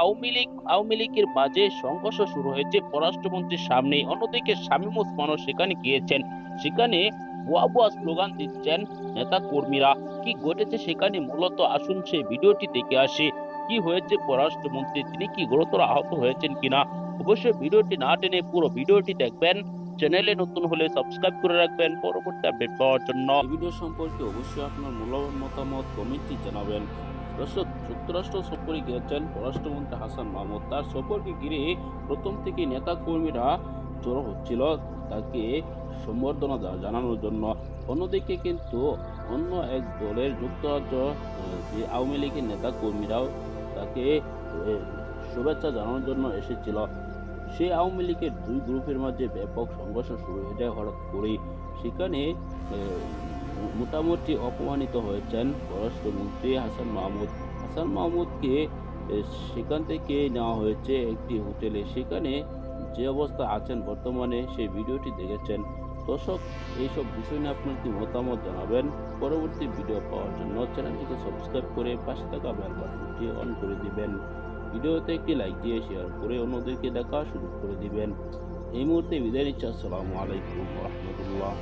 আওয়ামী লীগ, আওয়ামী লীগের মাঝে সংঘর্ষ শুরু হয়েছে। পররাষ্ট্রমন্ত্রীর সামনে অন্যদিকে শামীম ওসমানও সেখানে গিয়েছেন। সেখানে ভুয়া স্লোগান দিচ্ছেন নেতা কর্মীরা কি ঘটেছে সেখানে? মূলত আসুন সে ভিডিওটি দেখে আসি। কি হয়েছে পররাষ্ট্রমন্ত্রী? তিনি কি গুরুতর আহত হয়েছেন কিনা? অবশ্যই ভিডিওটি না টেনে পুরো ভিডিওটি দেখবেন। চ্যানেলে নতুন হলে সাবস্ক্রাইব করে রাখবেন। পরবর্তী আপডেট পাওয়ার জন্য। ভিডিও সম্পর্কে অবশ্যই আপনার মূল্যবান মতামত কমেন্টে জানাবেন। যুক্তরাষ্ট্র সফরে গিয়েছেন পররাষ্ট্রমন্ত্রী হাসান মাহমুদ। তার সফরকে ঘিরে প্রথম থেকে নেতা কর্মীরা জড়ো হচ্ছিল তাকে সম্বর্ধনা জানানোর জন্য। অন্যদিকে কিন্তু অন্য এক দলের যুক্তরাজ্য যে আওয়ামী লীগের নেতা কর্মীরাও তাকে শুভেচ্ছা জানানোর জন্য এসেছিল। সেই আওয়ামী লীগের দুই গ্রুপের মাঝে ব্যাপক সংঘর্ষ শুরু হয়ে যায় হঠাৎ করেই। সেখানে মোটামুটি অপমানিত হয়েছেন পররাষ্ট্রমন্ত্রী হাসান মাহমুদ। হাসান মাহমুদকে সেখান থেকে নেওয়া হয়েছে একটি হোটেলে। সেখানে যে অবস্থা আছেন বর্তমানে সেই ভিডিওটি দেখেছেন। দর্শক, এইসব বিষয় নিয়ে আপনার কি মতামত জানাবেন? পরবর্তী ভিডিও পাওয়ার জন্য চ্যানেলটিকে সাবস্ক্রাইব করে পাশে থাকা বেল বাটনটি অন করে দিবেন। ভিডিওতে একটি লাইক দিয়ে শেয়ার করে অন্যদেরকে দেখা শুরু করে দিবেন। এই মুহূর্তে বিদায় নিচ্ছি। আসসালামু আলাইকুম রহমতুল্লাহ।